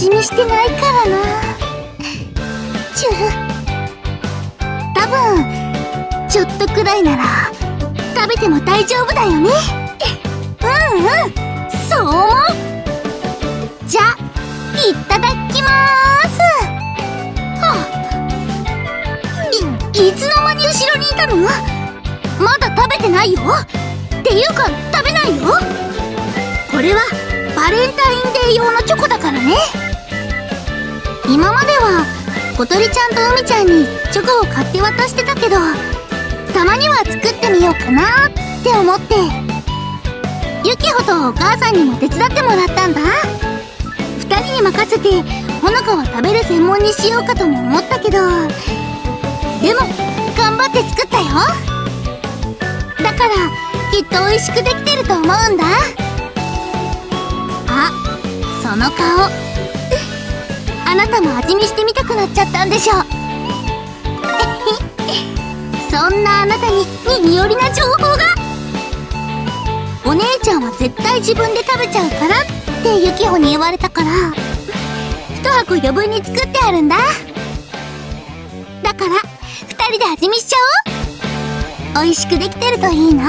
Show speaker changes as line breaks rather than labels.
味見してないからな。チュ多分ちょっとくらいなら食べても大丈夫だよね。うんうん。そう思う。じゃいただきまーす。はあ。いいつの間に後ろにいたの？まだ食べてないよ。っていうか食べないよ。これはバレンタインデー用のチョコだからね。今までは小鳥ちゃんと海ちゃんにチョコを買って渡してたけどたまには作ってみようかなって思ってユキホとお母さんにも手伝ってもらったんだ。2人に任せてほのかは食べる専門にしようかとも思ったけどでも頑張って作ったよ。だからきっと美味しくできてると思うんだ。あその顔。あなたも味見してみたくなっちゃったんでしょ そんなあなたに耳寄りな情報が。お姉ちゃんは絶対自分で食べちゃうからってユキホに言われたから。一箱余分に作ってあるんだ。だから二人で味見しちゃおう。美味しくできてるといいな。